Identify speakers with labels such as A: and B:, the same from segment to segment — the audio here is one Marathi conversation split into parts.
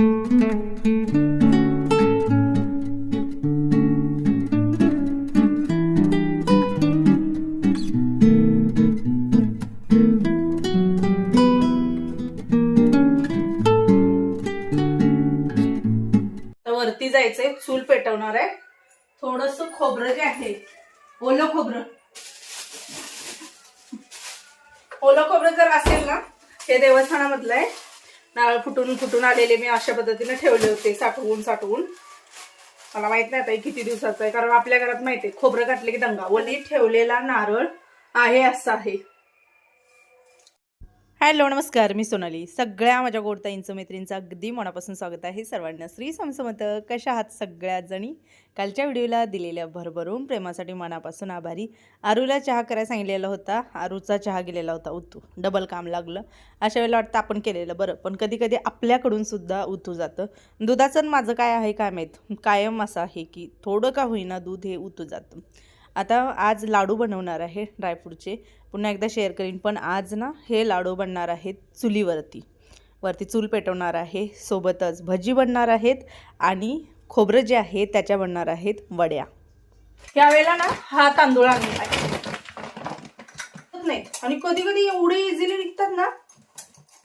A: तर वरती जायचंय चूल पेटवणार आहे. थोडस खोबरं जे आहे ओलं खोबरं. ओलं खोबरं जर असेल ना हे देवस्थानामधलं आहे. नारळ फुटून फुटून आलेले मी अशा पद्धतीने ठेवले होते साठवून साठवून. मला माहीत नाही आता हे किती दिवसाचं आहे कारण आपल्या घरात माहिती आहे खोबरं घातले की दंगा. वली ठेवलेला नारळ आहे असं आहे. हॅलो नमस्कार. मी सोनाली. सगळ्या माझ्या गोडताईंचं मैत्रींचं अगदी मनापासून स्वागत आहे. सर्वांना श्री समसमत कशा आहात सगळ्या जणी? कालच्या व्हिडिओला दिलेल्या भरभरून प्रेमासाठी मनापासून आभारी. आरूला चहा करायला सांगितलेला होता. आरूचा चहा गेलेला होता उतू. डबल काम लागलं. अशा वेळेला वाटतं आपण केलेलं बरं पण कधी कधी आपल्याकडून सुद्धा उतू जातं. दुधाचं माझं काय आहे काय माहीत? कायम असं आहे की थोडं का होईना दूध हे उतू जातं. आता आज लाडू बनवणार आहे ड्रायफ्रूटचे पुन्हा एकदा शेअर करीन पण आज ना हे लाडू बनणार आहेत चुलीवरती. वरती चूल पेटवणार आहे सोबतच भजी बनणार आहेत आणि खोबरं जे आहे त्याच्या बनणार आहेत वड्या. त्यावेळेला ना हा तांदूळ आणला नाही. आणि कधी कधी एवढे इझिली निघतात ना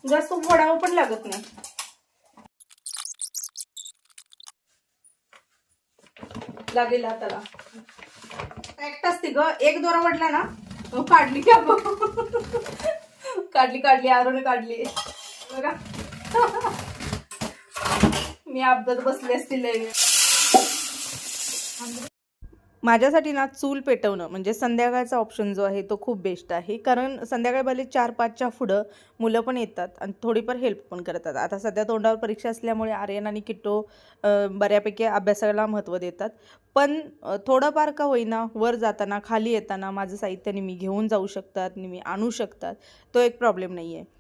A: जास्त वडावं पण लागत नाही. लागेल हाताला एकट असते ग एक दोरा वाटला ना काढली की काढली काढली आरोने काढली. बघा. मी अपघात बसले असतील माझ्यासाठी ना चूल पेटवणं म्हणजे संध्याकाळचा ऑप्शन जो आहे तो खूप बेस्ट आहे. कारण संध्याकाळी भले चार पाचच्या पुढं मुलं पण येतात आणि थोडीफार हेल्प पण करतात. आता सध्या तोंडावर परीक्षा असल्यामुळे आर्यन आणि किट्टो बऱ्यापैकी अभ्यासाला महत्त्व देतात. पण थोडंफार का होईना वर जाताना खाली येताना माझं साहित्य नेहमी घेऊन जाऊ शकतात नेहमी आणू शकतात. तो एक प्रॉब्लेम नाही आहे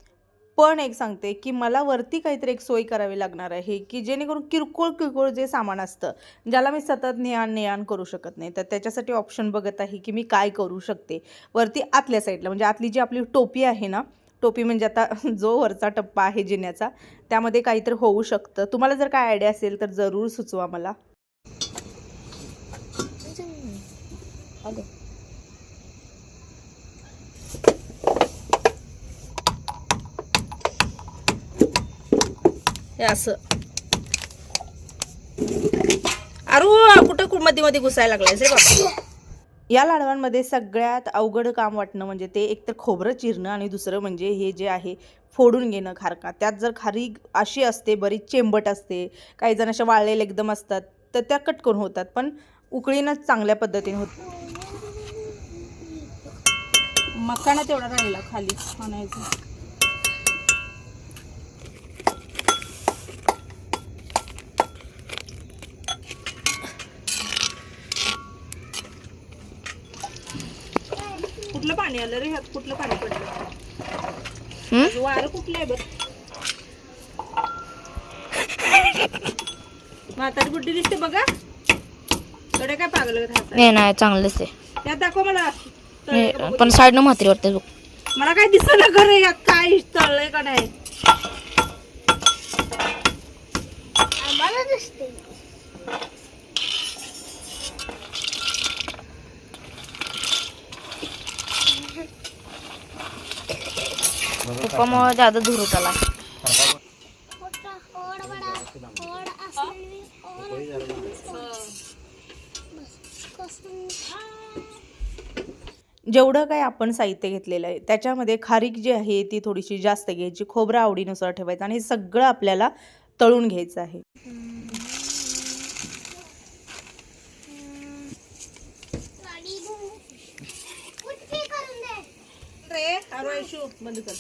A: पण एक सांगते की मला वरती काहीतरी एक सोय करावी लागणार आहे की जेणेकरून किरकोळ किरकोळ जे सामान असतं ज्याला मी सतत नेआण नेआण करू शकत नाही. तर त्याच्यासाठी ऑप्शन बघत आहे की मी काय करू शकते. वरती आतल्या साईडला म्हणजे आतली जी आपली टोपी आहे ना टोपी म्हणजे आता जो वरचा टप्पा आहे जिन्याचा त्यामध्ये काहीतरी होऊ शकतं. तुम्हाला जर काय आयडिया असेल तर जरूर सुचवा मला. हे असं. अरू कुठं मध्ये मध्ये घुसायला लागलाय बाबा? या लाडवांमध्ये सगळ्यात अवघड काम वाटणं म्हणजे ते एकतर खोबरं चिरणं आणि दुसरं म्हणजे हे जे आहे फोडून घेणं खारका. त्यात जर खारी अशी असते बरीच चेंबट असते काही जण अशा वाळलेले एकदम असतात तर त्या कटकून होतात पण उकळीनं चांगल्या पद्धतीने होत मकाना तेवढा राहिला खाली आणायचं कुठलं पाणी आलं रे ह्यात कुठलं पाणी पडलं? वारं कुठलं आहे बघ? म्हातारी बुड्डी दिसते बघा. कडे काय पागल
B: नाही नाही चांगलंच आहे.
A: त्यात दाखव मला.
B: नाही, पण साईडनं म्हातारी वाटते बघ.
A: मला काय दिसत ना खरं यात काय तळलंय का नाही?
B: तुपामुळे जादा धूर आला.
A: जेवढं काय आपण साहित्य घेतलेलं आहे त्याच्यामध्ये खारीक जी आहे ती थोडीशी जास्त घ्यायची. खोबरं आवडीनुसार ठेवायचं आणि हे सगळं आपल्याला तळून घ्यायचं आहे. बंद कर.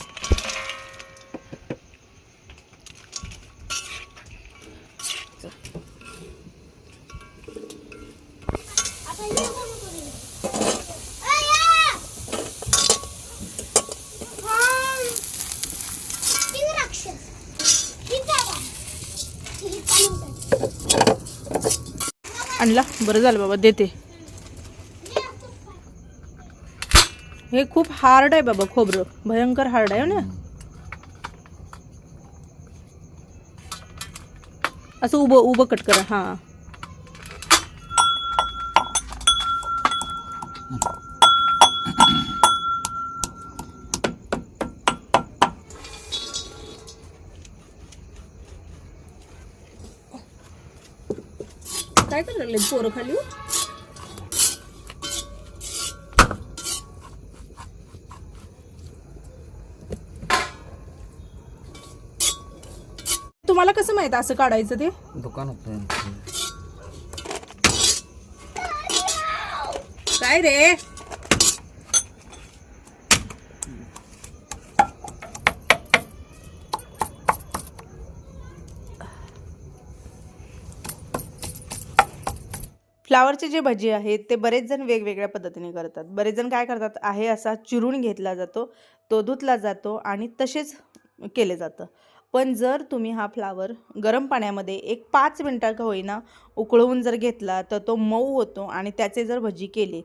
A: आणला बरं झालं बाबा देते. हे खूप हार्ड आहे बाबा खोबरं. भयंकर हार्ड आहे हो ना? असं उभं उभं कट करा हां. काय करायला पोरं खाली हो? तुम्हाला कसं माहीत असं काढायचं ते?
C: दुकान होतं
A: काय रे? फ्लावरचे जे भजी आहेत ते बरेच जण वेगवेगळ्या पद्धतीने करतात. बरेच जण काय करतात आहे असा चिरून घेतला जातो तो धुतला जातो आणि तसेच केले जातं. पण जर तुम्ही हा फ्लावर गरम पाण्यामध्ये एक पाच मिनटं का होईना उकळवून जर घेतला तर तो मऊ होतो आणि त्याचे जर भजी केले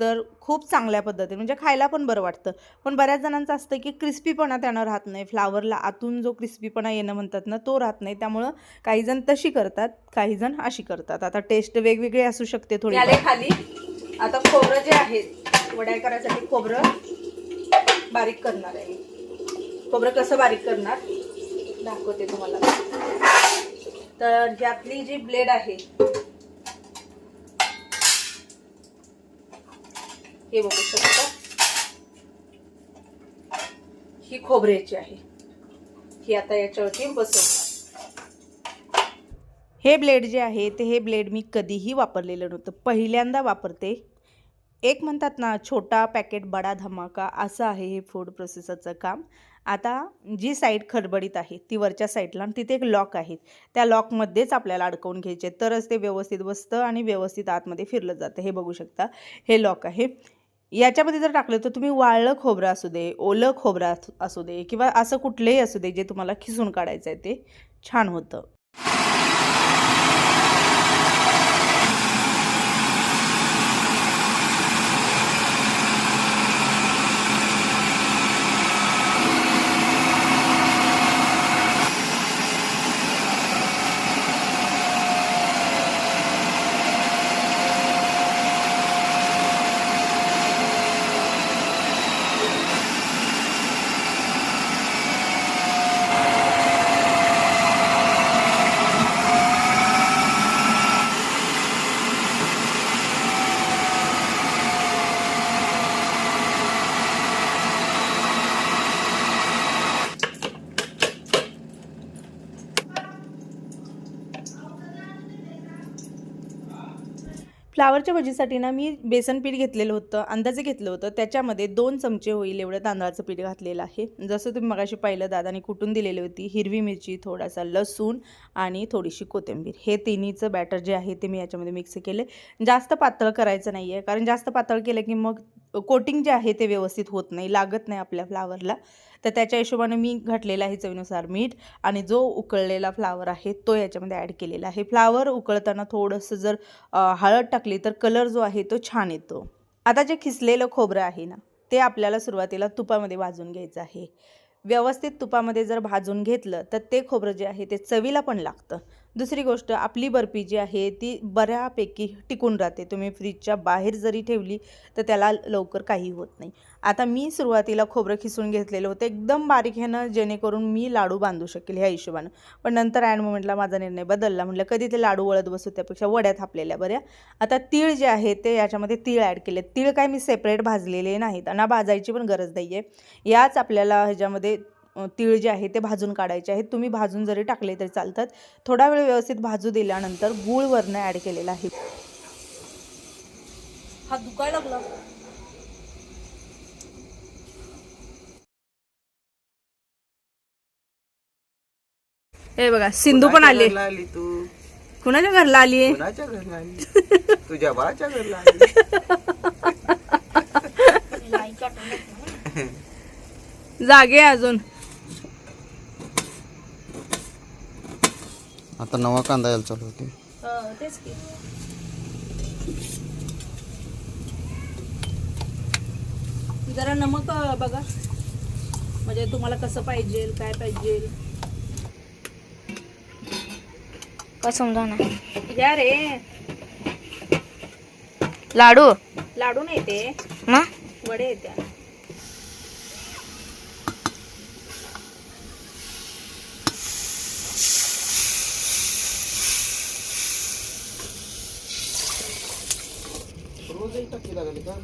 A: तर खूप चांगल्या पद्धतीने म्हणजे खायला पण बरं वाटतं. पण बऱ्याच जणांचं असतं की क्रिस्पीपणा त्यानं राहत नाही. फ्लावरला आतून जो क्रिस्पीपणा येणं म्हणतात ना तो राहत नाही. त्यामुळं काही जण तशी करतात काही जण अशी करतात. आता टेस्ट वेगवेगळी असू शकते थोडी. खाली. आता खोबरं जे आहे वडाई करायसाठी खोबरं बारीक करणार आहे खोबरं कसं बारीक करणार? दाखवते तुम्हाला. तर ज्यातली जी ब्लेड आहे हे बघू शकता. ही खोबऱ्याची आहे. ही आता याच्यावरती बसवणार. हे ब्लेड जे आहे ते हे ब्लेड मी कधीही वापरलेलं नव्हतं. पहिल्यांदा वापरते. एक म्हणतात ना छोटा पॅकेट बडा धमाका असं आहे हे फूड प्रोसेसरचं काम. आता जी साईड खडबडीत आहे ती वरच्या साईडला आणि तिथे एक लॉक आहे. त्या लॉकमध्येच आपल्याला अडकवून घ्यायचे तरच ते व्यवस्थित बसतं आणि व्यवस्थित आतमध्ये फिरलं जातं. हे बघू शकता. हे लॉक आहे. याच्यामध्ये जर टाकलं तर तुम्ही वाळलं खोबरं असू दे ओलं खोबरं असू- असू दे किंवा असं कुठलंही असू दे जे तुम्हाला खिसून काढायचं आहे ते छान होतं. फ्लावरच्या भजीसाठी ना मी बेसन पीठ घेतलेलं होतं अंदाजे घेतलं होतं. त्याच्यामध्ये दोन चमचे होईल एवढं तांदळाचं पीठ घातलेलं आहे. जसं तुम्ही मगाशी पाहिलं दादाने कुटून दिलेली होती हिरवी मिरची थोडासा लसूण आणि थोडीशी कोथिंबीर. हे तिन्हीचं बॅटर जे आहे ते मी याच्यामध्ये मिक्स केले. जास्त पातळ करायचं नाही आहे कारण जास्त पातळ केलं की मग कोटिंग जे आहे ते व्यवस्थित होत नाही लागत नाही आपल्या फ्लावरला. तर त्याच्या हिशोबाने मी घटलेला आहे चवीनुसार मीठ आणि जो उकळलेला फ्लावर आहे तो याच्यामध्ये ॲड केलेला आहे. फ्लावर उकळताना थोडंसं जर हळद टाकली तर कलर जो आहे तो छान येतो. आता जे खिसलेलं खोबरं आहे ना ते आपल्याला सुरुवातीला तुपामध्ये भाजून घ्यायचं आहे. व्यवस्थित तुपामध्ये जर भाजून घेतलं तर ते खोबरं जे आहे ते चवीला पण लागतं. दुसरी गोष्ट आपली बर्फी जी आहे ती बऱ्यापैकी टिकून राहते. तुम्ही फ्रीजच्या बाहेर जरी ठेवली तर त्याला लवकर काही होत नाही. आता मी सुरुवातीला खोबरं खिसून घेतलेलं होतं. एकदम बारीक ह्यानं जेणेकरून मी लाडू बांधू शकेल ह्या हिशोबानं. पण नंतर ॲड मोमेंटला माझा निर्णय बदलला. म्हटलं कधी ते लाडू वळत बसू त्यापेक्षा वड्या थापलेल्या बऱ्या. आता तीळ जे आहे ते याच्यामध्ये तीळ ॲड केले. तीळ काय मी सेपरेट भाजलेले नाहीत. आणि भाजायची पण गरज नाही आहे याच आपल्याला ह्याच्यामध्ये तीळ जे आहे ते भाजून काढायचे आहेत. तुम्ही भाजून जरी टाकले तरी चालतात. थोडा वेळ व्यवस्थित भाजू दिल्यानंतर गूळ वरनं ॲड केलेला आहे. हा दुखायला लागला. हे बघा सिंधू पण आले.
C: तू?
A: कुणाच्या घरला आली?
C: घरला आली? तुझ्या बाच्या घरला आली.
A: जागे अजून.
C: आता नवा कांदा यायला चालू होते
A: तेच की. जरा नमक बघा. म्हणजे तुम्हाला कसं पाहिजे काय पाहिजे?
B: का समजा ना
A: या रे.
B: लाडू?
A: लाडू नाही ते. वडे येत्या.
C: रोजही टाकी काय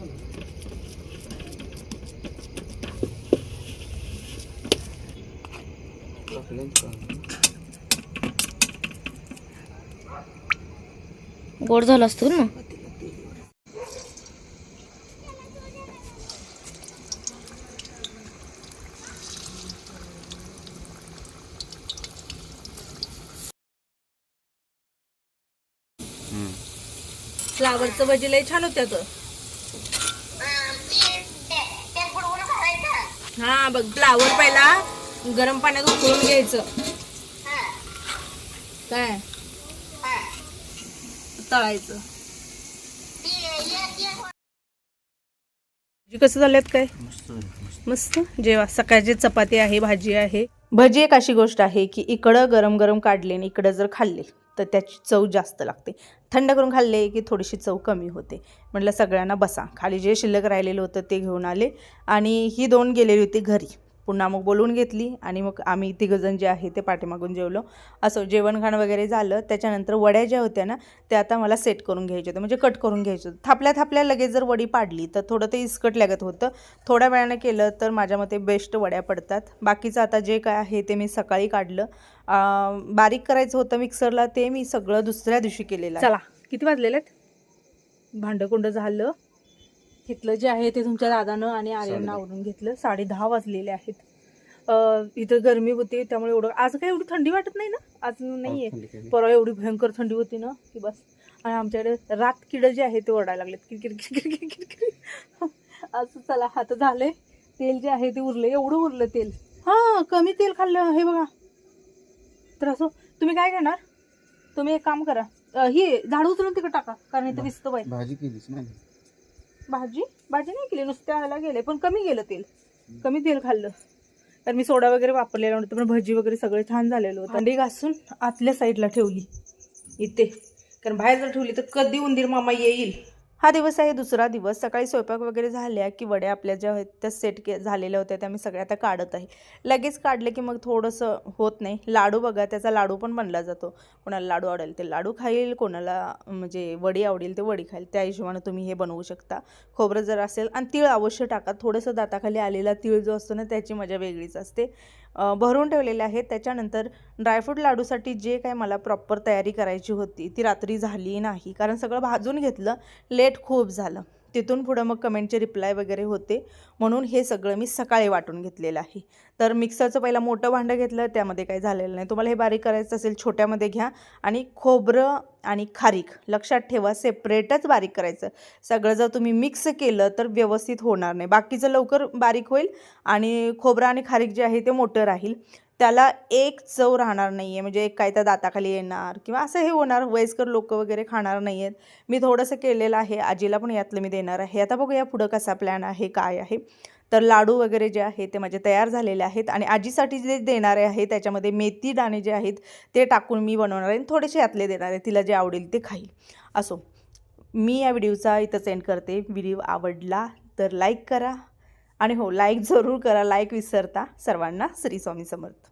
B: गोड झाला असतो ना?
A: फ्लावरचं भजी लय छान होत्या तर हा बघ फ्लावर पहिला गरम पाण्यात उकळून घ्यायचं. काय? तळायचं. कसं झाल्यात काय? मस्त जेवा. सकाळची चपाती आहे भाजी आहे. भजी एक अशी गोष्ट आहे की इकडं गरम गरम काढले आणि इकडं जर खाल्ले. तर त्याची चव जास्त लागते. थंड करून खाल्ले की थोडीशी चव कमी होते. म्हटलं सगळ्यांना बसा. खाली जे शिल्लक राहिलेलं होतं ते घेऊन आले. आणि ही दोन गेलेली होती घरी. पुन्हा मग बोलवून घेतली आणि मग आम्ही तिघंजण जे आहे ते पाठीमागून जेवलो. असं जेवणखाण वगैरे झालं. त्याच्यानंतर वड्या ज्या होत्या ना त्या आता मला सेट करून घ्यायच्या होत्या. म्हणजे कट करून घ्यायचं होतं थापल्या थापल्या लगेच जर वडी पाडली तर थोडं ते इस्कट लागत होतं. थोड्या वेळानं केलं तर माझ्या मते बेस्ट वड्या पडतात. बाकीचं आता जे काय आहे ते मी सकाळी काढलं. बारीक करायचं होतं मिक्सरला ते मी सगळं दुसऱ्या दिवशी केलेलं चला किती वाजलेलं आहेत? भांडं झालं. घेतलं जे आहे ते तुमच्या दादानं आणि आर्यननं आवडून घेतलं. साडे दहा वाजलेले आहेत. इथं गरमी होती त्यामुळे एवढं आज काय एवढी थंडी वाटत नाही ना? आज नाही आहे
C: काही.
A: परवा एवढी भयंकर थंडी होती ना की बस. आणि आमच्याकडे रात किड जे आहे ते ओरडायला लागलेत. किरकिर किरकिर किरकिर असं चला आता झालंय तेल जे आहे ते उरलं. एवढं उरलं तेल. हां कमी तेल खाल्लं. हे बघा. तर असं तुम्ही काय करणार? तुम्ही एक काम करा. ही झाडू उचलून तिकडे टाका कारण इथं दिसतं बाई
C: भाजी केलीच नाही
A: भाजी? भाजी नाही केली नुसत्या ह्याला गेले पण कमी गेलं तेल. कमी तेल खाल्लं. तर मी सोडा वगैरे वापरलेला नव्हतं पण भजी वगैरे सगळे छान झालेलं होतं. अंडी घासून आतल्या साईडला ठेवली. इथे. कारण बाहेर जर ठेवली तर कधी उंदीर मामा येईल? हा दिवस आहे दुसरा दिवस. सकाळी स्वयंपाक वगैरे झाल्या की वड्या आपल्या ज्या आहेत त्या सेट के झालेल्या होत्या त्या मी सगळ्या आता काढत आहे. लगेच काढले की मग थोडंसं होत नाही. लाडू बघा त्याचा लाडू पण बनला जातो. कोणाला लाडू आवडेल ते लाडू खाईल कोणाला म्हणजे वडी आवडेल ते वडी खाईल. त्या हिशोबानं तुम्ही हे बनवू शकता. खोबरं जर असेल आणि तीळ अवश्य टाका. थोडंसं दाताखाली आलेला तीळ जो असतो ना त्याची मजा वेगळीच असते. भरून ठेवलेले आहेत. त्याच्यानंतर ड्रायफ्रूट लाडूसाठी जे काय मला प्रॉपर तयारी करायची होती ती रात्री झाली नाही. कारण सगळं भाजून घेतलं लेट खूप झालं. तिथून पुढं मग कमेंटचे रिप्लाय वगैरे होते. म्हणून हे सगळं मी सकाळी वाटून घेतलेलं आहे. तर मिक्सरचं पहिलं मोठं भांडं घेतलं त्यामध्ये काही झालेलं नाही. तुम्हाला हे बारीक करायचं असेल छोट्यामध्ये घ्या. आणि खोबरं आणि खारीक लक्षात ठेवा सेपरेटच बारीक करायचं. सगळं जर तुम्ही मिक्स केलं तर व्यवस्थित होणार नाही. बाकीचं लवकर बारीक होईल आणि खोबरं आणि खारीक जे आहे ते मोठं राहील. त्याला एक चव राहणार नाही आहे म्हणजे एक काय तर दाताखाली येणार किंवा असं हे होणार. वयस्कर लोक वगैरे खाणार नाही आहेत मी थोडंसं केलेलं आहे. आजीला पण यातलं मी देणार आहे. आता बघूया पुढं कसा प्लॅन आहे काय आहे. तर लाडू वगैरे जे आहे ते माझे तयार झालेले आहेत आणि आजीसाठी जे देणारे आहे त्याच्यामध्ये मेथी दाणे जे आहेत ते टाकून मी बनवणार आहे आणि थोडेसे यातले देणार आहे. तिला जे आवडेल ते खाईल. असो. मी या व्हिडिओचा इथं सेंड करते. व्हिडिओ आवडला तर लाईक करा. आणि हो लाईक जरूर करा. लाईक विसरता. सर्वांना श्री स्वामी समर्थ.